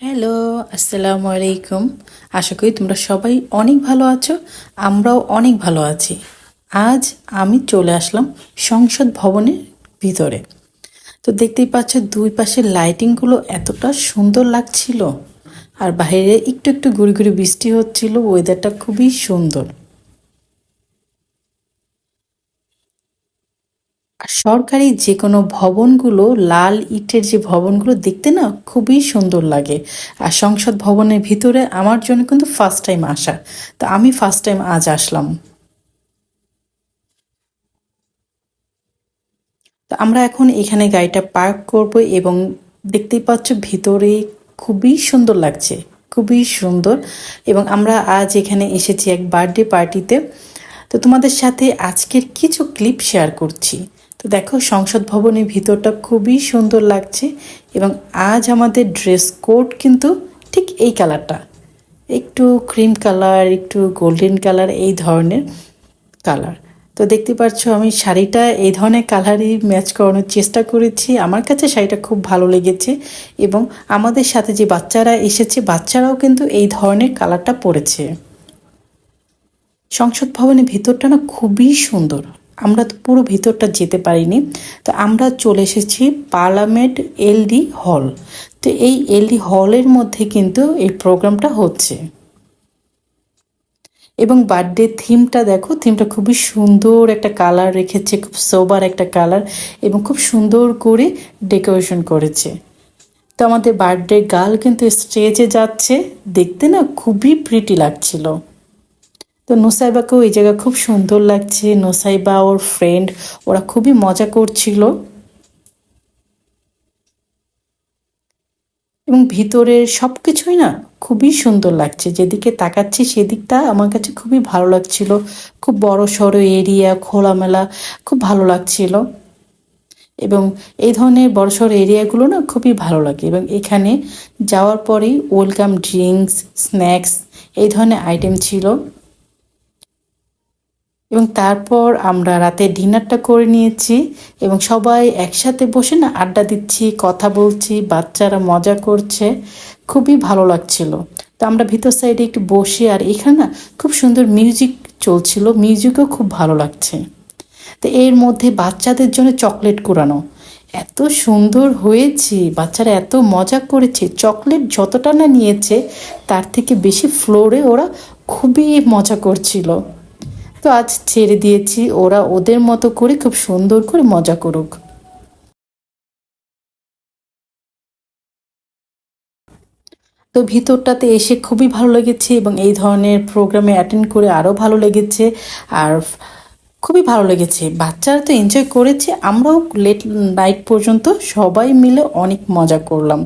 Hello আসসালামু আলাইকুম। আশা করি তোমরা সবাই অনেক ভালো আছো, আমরাও অনেক ভালো আছি। আজ আমি চলে আসলাম সংসদ ভবনের ভিতরে। তো দেখতেই পাচ্ছ দুই পাশের লাইটিংগুলো এতটা সুন্দর লাগছিল। আর বাইরে একটু একটু গুড়ি গুড়ি বৃষ্টি হচ্ছিল ওয়েদারটা খুবই সুন্দর। সরকারি যে কোনো ভবনগুলো লাল ইটের যে ভবনগুলো দেখতে না খুবই সুন্দর লাগে। আর সংসদ ভবনের ভিতরে আমার জন্য কিন্তু ফার্স্ট টাইম আসা। তো আমি ফার্স্ট টাইম আজ আসলাম। তো আমরা এখন এখানে গাড়িটা পার্ক করব এবং দেখতেই পাচ্ছ ভিতরে খুবই সুন্দর লাগছে, খুবই সুন্দর। এবং আমরা আজ এখানে এসেছি এক বার্থডে পার্টিতে তো। তোমাদের সাথে আজকের কিছু ক্লিপ শেয়ার করছি। তো দেখো, সংসদ ভবনের ভিতরটা খুবই সুন্দর লাগছে এবং আজ আমাদের ড্রেস কোড কিন্তু ঠিক এই কালারটা একটু ক্রিম কালার একটু গোল্ডেন কালার এই ধরনের কালার তো দেখতে পাচ্ছ, আমি শাড়িটা এই ধরনের কালারই ম্যাচ করানোর চেষ্টা করেছি। আমার কাছে শাড়িটা খুব ভালো লেগেছে এবং আমাদের সাথে যে বাচ্চারা এসেছে, বাচ্চারাও কিন্তু এই ধরনের কালারটা পরেছে। সংসদ ভবনের ভিতরটা না খুবই সুন্দর। আমরা তো পুরো ভিতরটা যেতে পারিনি। তো আমরা চলে এসেছি পার্লামেন্ট এলডি হল। তো এই এলডি হলের মধ্যে কিন্তু এই প্রোগ্রামটা হচ্ছে। এবং বার্থডে থিমটা দেখো, থিমটা খুবই সুন্দর একটা কালার রেখেছে, খুব সোবার একটা কালার এবং খুব সুন্দর করে ডেকোরেশন করেছে। তো আমাদের বার্থডে গার্ল কিন্তু স্টেজে যাচ্ছে, দেখতে না খুবই প্রিটি লাগছিল। তো নোসাইবাকেও এই জায়গা খুব সুন্দর লাগছে। নোসাইবা ওর ফ্রেন্ড ওরা খুবই মজা করছিল। এবং ভিতরের সব কিছুই না খুবই সুন্দর লাগছে। যেদিকে তাকাচ্ছি সেদিকটা আমার কাছে খুবই ভালো লাগছিল। খুব বড় সড়ো এরিয়া খোলামেলা, খুব ভালো লাগছিল। এবং এই ধরনের বড় সড়ো এরিয়াগুলো না খুবই ভালো লাগে। এবং এখানে যাওয়ার পরেই ওয়েলকাম ড্রিঙ্কস স্ন্যাক্স এই ধরনের আইটেম ছিল। এবং তারপর আমরা রাতে ডিনারটা করে নিয়েছি এবং সবাই একসাথে বসে না আড্ডা দিচ্ছি, কথা বলছি, বাচ্চারা মজা করছে, খুবই ভালো লাগছিল। তো আমরা ভিতর সাইডে একটু বসে আর এখানে না খুব সুন্দর মিউজিক চলছিল, মিউজিকও খুব ভালো লাগছে। তো এর মধ্যে বাচ্চাদের জন্য চকলেট কুড়ানো। এত সুন্দর হয়েছে, বাচ্চারা এত মজা করেছে, চকলেট যতটা না নিয়েছে, তার থেকে বেশি ফ্লোরে ওরা খুবই মজা করছিল। তো আজ ছেড়ে দিয়েছি। ওরা ওদের মতো করে খুব সুন্দর করে মজা করুক। তো ভিতরটাতে এসে খুবই ভালো লেগেছে এবং এই ধরনের প্রোগ্রামে অ্যাটেন্ড করে আরও ভালো লেগেছে। আর খুবই ভালো লেগেছে। বাচ্চারা তো এনজয় করেছে। আমরাও লেট নাইট পর্যন্ত সবাই মিলে অনেক মজা করলাম।